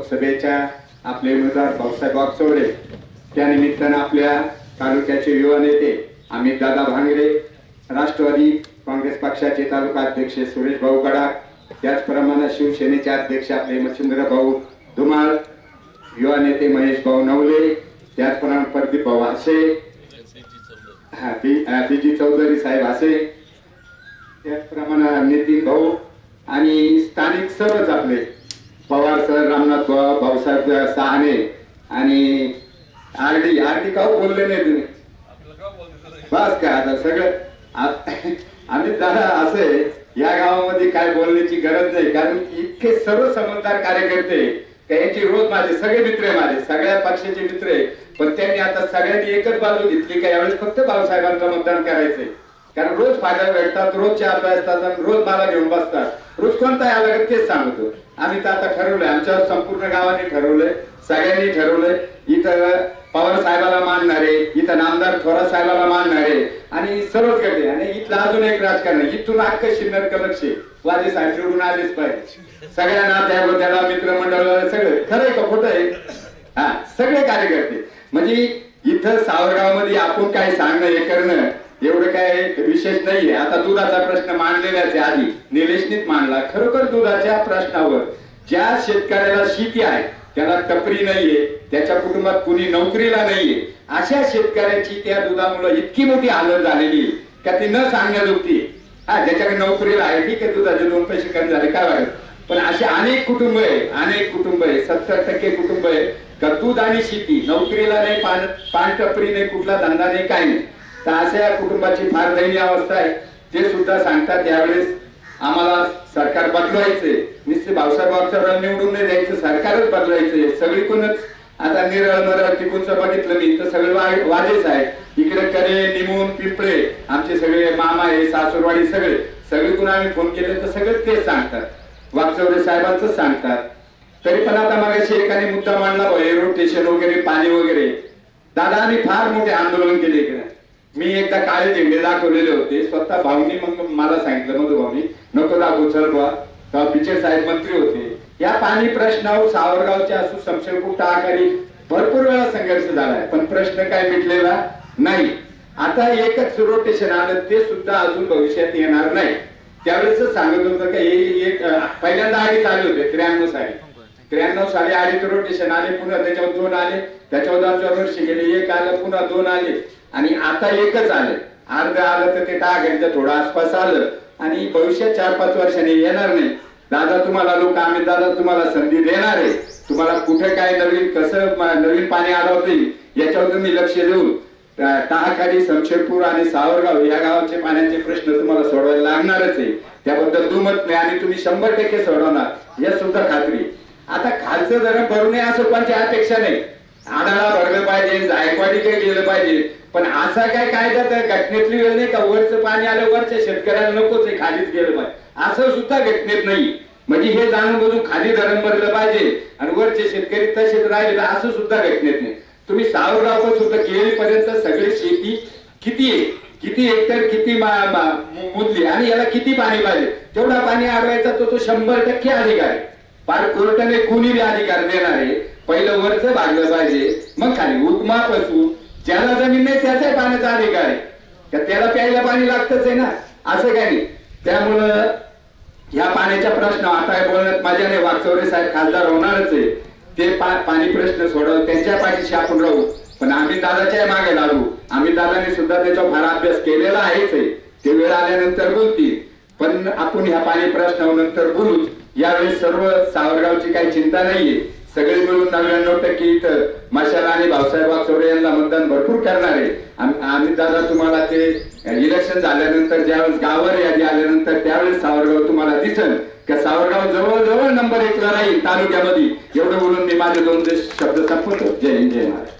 लोकसभेच्या आपले उमेदवार भाऊसाहेब वागचौरे त्यानिमित्तानं आपल्या तालुक्याचे युवा नेते अमित दादा भांगरे राष्ट्रवादी काँग्रेस पक्षाचे तालुका अध्यक्ष सुरेश भाऊ कडाक त्याचप्रमाणे शिवसेनेचे अध्यक्ष आपले मच्छिंद्र भाऊ धुमाळ युवा नेते महेश भाऊ नवले त्याचप्रमाणे प्रदीप भाऊ आसे पीजी चौधरी साहेब असे त्याचप्रमाणे नितीन भाऊ आणि स्थानिक सर्वच आपले पवार सर रामनाथ भाऊसाहेब सहाने आणि आर डी आर डी का हो बोलले नाही तुम्ही? बस काय आता सगळं आम्ही दादा असे या गावामध्ये काय बोलण्याची गरज नाही कारण इतके सर्व समजदार कार्यकर्ते का रोज माझे सगळे मित्र आहे माझे सगळ्या पक्षाचे मित्र आहे पण त्यांनी आता सगळ्यांनी एकच बाजू घेतली का यावेळेस फक्त भाऊसाहेबांना मतदान करायचंय. कारण रोज फायदा भेटतात रोज चहा असतात आणि रोज मला घेऊन बसतात. रोज कोणता आला का तेच सांगतो. आम्ही तर आता ठरवलंय आमच्या संपूर्ण गावाने ठरवलंय सगळ्यांनी ठरवलंय इथं पवार साहेबाला मानणारे इथं नामदार थोरात साहेबाला मानणारे आणि सर्वच गटे आणि इथलं अजून एक राजकारण इथून अख्ख शिन्नर कलक्ष वाजे साहेब निवडून आलेच पाहिजे. सगळ्यांना त्या गोत्याला मित्रमंडळ सगळे. खरंय का खोटं आहे? हा सगळे कार्यकर्ते. म्हणजे इथं सावरगावमध्ये आपण काय सांगणं हे करणं एवढं काय विशेष नाहीये. आता दुधाचा प्रश्न मांडलेलाच आहे आधी. निलेशनीच मांडला. खरोखर दुधाच्या प्रश्नावर ज्या शेतकऱ्याला शेती आहे त्याला टपरी नाहीये त्याच्या कुटुंबात कुणी नोकरीला नाहीये अशा शेतकऱ्याची त्या दुधामुळे इतकी मोठी हालत झालेली आहे का ती न सांगण्याजोगती होती हा ज्याच्याकडे नोकरीला आहे ठीक आहे दुधाचे दोन पैसे कमी झाले काय वाटत? पण असे अनेक कुटुंब आहे अनेक कुटुंब आहे सत्तर टक्के कुटुंब आहे का दूध आणि शेती नोकरीला नाही पान पान टपरी नाही कुठला धंदा नाही काय नाही. तर अशा कुटुंबाची फार दयनीय अवस्था आहे. ते सुद्धा सांगतात त्यावेळेस आम्हाला सरकार बदलवायचंय. नुसते भाऊसाहेब वागचौर निवडून नाही द्यायचं सरकारच बदलायचंय सगळीकडूनच आता निरळ मरळ तिकूनच बघितलं मी तर सगळे वाजेच आहे. इकडे करे निमून पिंपळे आमचे सगळे मामा आहे सासूरवाडी सगळे. सगळीकडून आम्ही फोन केले तर सगळे तेच सांगतात. वागचौरे साहेबांच सांगतात. तरी पण आता मगाशी एकाने मुद्दा मांडला रोटेशन वगैरे पाणी वगैरे. दादा आम्ही फार मोठे आंदोलन केले इकडे. मी एकदा काळे झेंडे दाखवलेले होते. स्वतः भाऊनी मग मला सांगितलं मधु भाऊनी नको दाखवू चल बा पिचर साहेब मंत्री होते. या पाणी प्रश्नावर सावरगावचे असू शमशेरपूर टाकारी भरपूर वेळा संघर्ष झालाय पण प्रश्न काय मिटलेला? नाही. आता एकच रोटेशन आलं ते सुद्धा अजून भविष्यात येणार नाही. त्यावेळेस सांगत होतं की एक पहिल्यांदा आधीच आले होते त्र्याण्णव साली. त्र्याण्णव साली अडीच रोटेशन आले पुन्हा त्याच्यावर दोन आले. त्याच्यावर दोन चार वर्ष गेले एक आलं पुन्हा दोन आले. आणि आता एकच आलं. अर्ध आलं तर ते टाकायचं थोडं आसपास आलं. आणि भविष्यात चार पाच वर्षांनी येणार नाही. दादा तुम्हाला लोक आम्ही दादा तुम्हाला संधी देणार आहे. तुम्हाला कुठे काय नवीन कसं नवीन पाणी आलं याच्यावर तुम्ही लक्ष देऊन टाहाखाली शमशेरपूर आणि सावरगाव या गावाचे पाण्याचे प्रश्न तुम्हाला सोडवायला लागणारच आहे. त्याबद्दल दुमत नाही आणि तुम्ही शंभर टक्के सोडवणार. या सुद्धा खात्री आता खालचं जरा भरू नये असं कोणची अपेक्षा नाही. आडाला भरलं पाहिजे जायकवाडी काही गेलं पाहिजे. पण असा काय कायदा तर घटनेतली वेळ नाही का? वरचं पाणी आलं वरच्या शेतकऱ्याला नकोच आहे खालीच गेलं पाहिजे. असं सुद्धा घटनेत नाही. म्हणजे हे जाणून बजून खाली धरण भरलं पाहिजे आणि वरचे शेतकरी तसेच राहिले असं सुद्धा घटनेत नाही. तुम्ही सावरगाव सुद्धा केळीपर्यंत सगळी शेती किती आहे? किती हेक्टर किती मुदली? आणि याला किती पाणी पाहिजे? तेवढा पाणी आडवायचा तो तो शंभर टक्के अधिकार आहे. फार कोर्टाने कुणी बी अधिकार देणार पहिलं वरच भागलं पाहिजे. मग खाली उपमापासून ज्याला जमीन नाही त्याचाही पाण्याचा अधिकार आहे. त्याला प्यायला पाणी लागतच आहे ना? असं काय नाही. त्यामुळं या पाण्याच्या प्रश्न आता बोलण्यात माझ्या नाही. वागचौरे साहेब खासदार होणारच आहे. ते पा- पाणी प्रश्न सोडव त्यांच्या पाठीशी आपण राहू. पण आम्ही दादाच्या मागे लागू. आम्ही दादाने सुद्धा त्याचा फार अभ्यास केलेला आहेच आहे. ते वेळ आल्यानंतर बोलतील. पण आपण ह्या पाणी प्रश्नानंतर बोलूच. यावेळी सर्व सावरगावची काही चिंता नाहीये. सगळे मिळून नव्याण्णव टक्के इथं मशाला आणि भाऊसाहेब वागचौरे यांना मतदान भरपूर करणार आहे. आम्ही दादा तुम्हाला ते इलेक्शन झाल्यानंतर ज्यावेळेस गावावर यादी आल्यानंतर त्यावेळेस सावरगाव तुम्हाला दिसल. का सावरगाव जवळजवळ नंबर एकला राहील तालुक्यामध्ये. एवढं बोलून मी माझे दोन शब्द संपवतो. जय हिंद जय महाराज